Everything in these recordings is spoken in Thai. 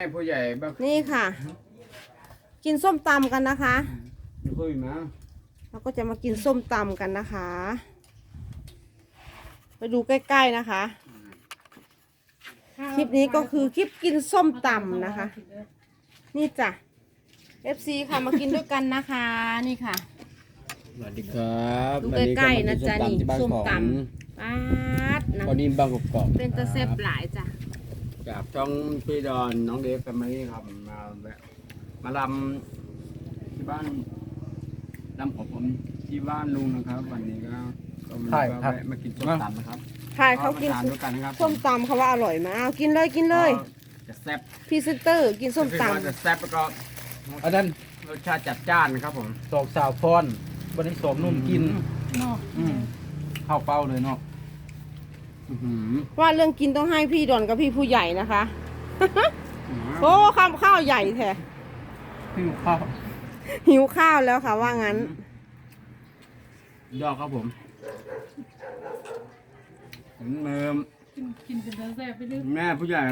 ให้ผู้ใหญ่บ้างนี่ค่ะ กินส้มตำกันนะคะไม่คุยมาเราก็จะมากินส้มตำกันนะคะ ไปดูใกล้ๆนะคะ คลิปนี้ก็คือคลิปกินส้มตำนะคะ นี่จ้ะ FC ค่ะมากินด้วยกันนะคะ นี่ค่ะ สวัสดีครับดูใกล้ๆนะจ๊ะนี่วัส้มของตำป๊าดนะตอนนี้บางกอกๆเป็นตะเซบหลายจ้ะ จากช่องพี่ดอนน้องเดฟแฟมิลี่ครับมาแวะมาลำที่บ้านลำของผมที่บ้านลุงนะครับ วันนี้ก็ก็มาใช่ครับ แวะมากินส้มตำนะครับใช่เขากินมทานด้วยกันนะครับส้มตำเขาว่าอร่อยมากเอากินเลยกินเลย จะแซ่บพรีเซนเตอร์กินส้มคือว่าจะตำแซ่บแล้วก็อันนั้นรสชาติจัดจ้านนะครับผม สองสาวพรวันนี้สมนุ่มกินอืมเข้าเป้าเลยเนาะอื้อหือ ว่าเรื่องกินต้องให้พี่ดอนกับพี่ผู้ใหญ่นะคะโอ้ข้าวข้าวใหญ่แท้หิวข้าวหิวข้าวแล้วค่ะ ว่างั้นยอดครับผมถึงเมิมกินกินเป็นตาแซ่บไปเรื่อยแม่ผู้ใหญ่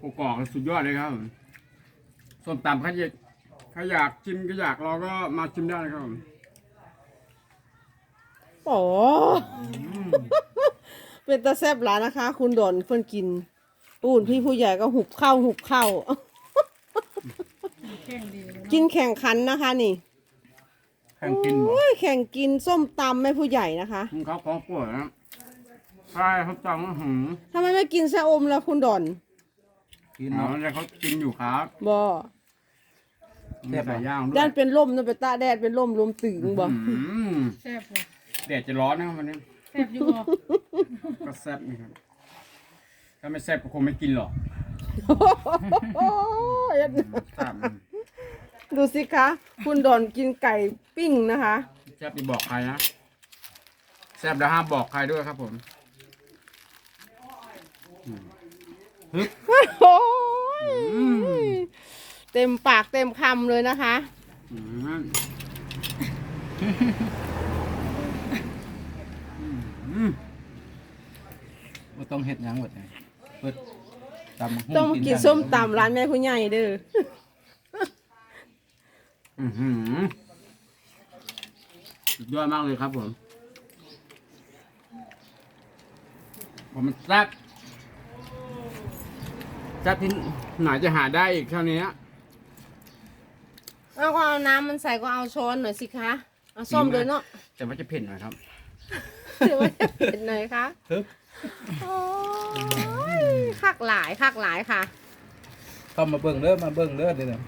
กกอกสุดยอดเลยครับส้มตำใครอยากใครอยากชิมก็อยากเราก็มาชิมได้นะครับผมโอ้ เป็นตาแซบหลายนะคะ คุณดอนเพื่อนกินปูนพี่ผู้ใหญ่ก็หุบเข้าหุบเข้า แข้งดีเลยกินแข่งขันนะคะนี่แข่งกินบ่โอ้ยแข่งกินส้มตำไม่ผู้ใหญ่นะคะเขาของป่วยนะใช่เขาจังหืมทำไมไม่กินแซอมแล้วคุณดอนกินอ๋อเนาะแล้วเขากินอยู่ครับบอมีไก่ย่างด้วด้ายนเป็นล่มนั่นเป็นตาแดดเป็นล่มลมตึงบ่อืมแซ่บบ่แดดจะร้อนนะครับวันนี้แซ่บอยู่บ่ ก็แซ่บนะครับ ถ้าไม่แซ่บก็คงไม่กินหรอกโอ้ยครับดูสิคะ คุณดอนกินไก่ปิ้งนะคะ แซ่บไปบอกใครนะ แซ่บแล้วห้ามบอกใครด้วยครับผมโอ้ยเต็มปากเต็มคำเลยนะคะ อืมอืม บ่ ต้องเฮ็ดหยังหมดเลยเปิดตำบักหุ่ต้องมากินส้มตำร้านแม่ผู้ใหญ่เด้อ อือหือสุดยอดมากเลยครับผมผมมันแซ่บแซ่บที่ไหนจะหาได้อีกเท่านี้เอาก็เอาน้ำมันใส่ก็เอาช้อนหน่อยสิคะ เอาส้มเลยเนาะแต่ว่าจะเผ็ดหน่อยครับเดี๋ยวว่าจะเป็นหน่อยคะฮึบ โอ้ยคักหลายคักหลายค่ะ เข้ามาเบิ่งเด้อมาเบิ่งเด้อเดี๋ยวนี้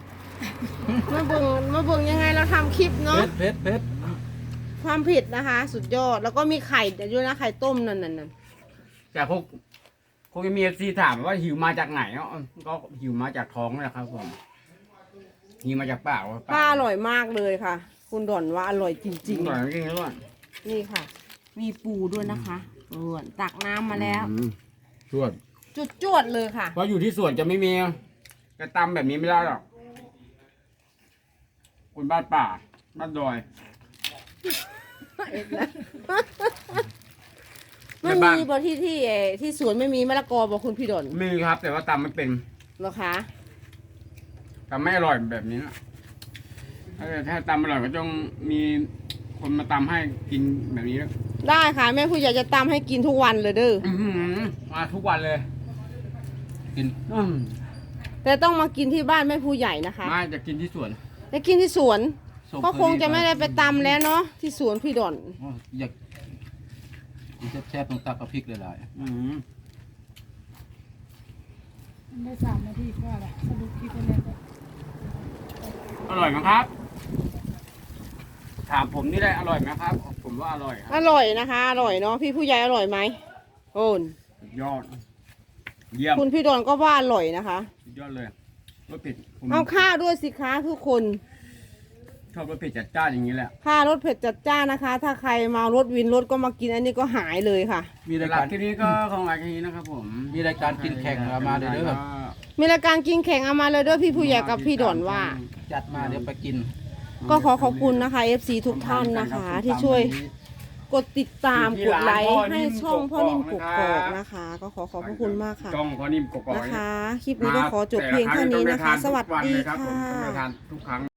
มาเบิ่งมาเบิ่งยังไงเราทำคลิปเผ็เนาะดเผ็ดเผ็ดความผิดนะคะ สุดยอดแล้วก็มีไข่เดี๋ยวด้วยนะไข่ต้มนั่นนั่นนั่นแต่พวกคงจะมีเอฟซีถามว่าหิวมาจากไหนเนาะก็หิวมาจากท้องนี่แหละครับผมหิวมาจากปากว่าป้าอร่อยมากเลยค่ะ คุณดอนว่าอร่อยจจริริงงอร่อยจริงอร่อยๆนี่ค่ะ มีปูด้วยนะคะ ส่วนตักน้ำมาแล้ว อืมสวดจุดจวดๆเลยค่ะ เพราะอยู่ที่สวนจะไม่มีกระตำแบบนี้ไม่ได้หรอกคนบ้านป่าบ้านดอยไม่ในบ้าน มีบนที่ที่เอ่อที่สวนไม่มีมะละกอบอกคุณพี่ดอนมีครับ แต่ว่าตำไม่เป็นเหรอคะตำไม่อร่อยแบบนี้นะถ้าถ้าตำอร่อยก็ต้องมีคนมาตำให้กินแบบนี้นะ ได้ค่ะ แม่ผู้ใหญ่จะตำให้กินทุกวันเลยเด้ออื้อหือมาทุกวันเลย กินอืมแต่ต้องมากินที่บ้านแม่ผู้ใหญ่นะคะมาจะกินที่สวนจะกินที่สวนส้มก็คงจะไม่ได้ไปตำแล้วเนาะที่สวนพี่ดอน โอ้ยอยากกินแซ่บๆต้องตักกับพริกหลายอืมได้สามนาทีกว่าแหละสรุปคลิปไปแล้วก็ อร่อยไหมครับ ถามผมนี่ได้อร่อยไหมครับ ผมว่าอร่อยครับอร่อยนะคะ อร่อยเนาะพี่ผู้ใหญ่อร่อยไหมโอนสุดยอด เยี่ยมคุณพี่ดอนก็ว่าอร่อยนะคะสุดยอดเลยรสเผ็ดผมเอาข้าวด้วยสิคะทุกคนชอบรสเผ็ดจัดจ้านอย่างนี้แหละค่ารถเผ็ดจัดจ้านนะคะ ถ้าใครเมารถวินรถก็มากินอันนี้ก็หายเลยค่ะๆมีในรายหลักากรที่นี้ก็ของรายการนี้นะครับ ผมมีรายการกินแข่งเอามาเด้อเด้อ มีรายการกินแข่งเอามาเลยด้วยพี่ผู้ใหญ่กับพี่ดอนว่า จัดมาเดี๋ยวไปกิน ก็ขอขอบคุณนะคะ FC ทุกท่านนะคะ ที่ช่วย กดติดตามอยู่ที่กดไลค์ร้านพ่อนิ่ให้มช่องพ่อนิ่มกกกกออกกนะคะ ก็ขอขอบพระคุณมากค่ะจ้องพอนิ่มกกอกนะเนี่ยคะ คลิปนี้ก็ขอจบเพียงเท่านี้นะคะ สวัสดีมาแต่ลรั้งต้องไปทานทุกวันเลยครับผมต้องไปค่ะทานทุกครั้ง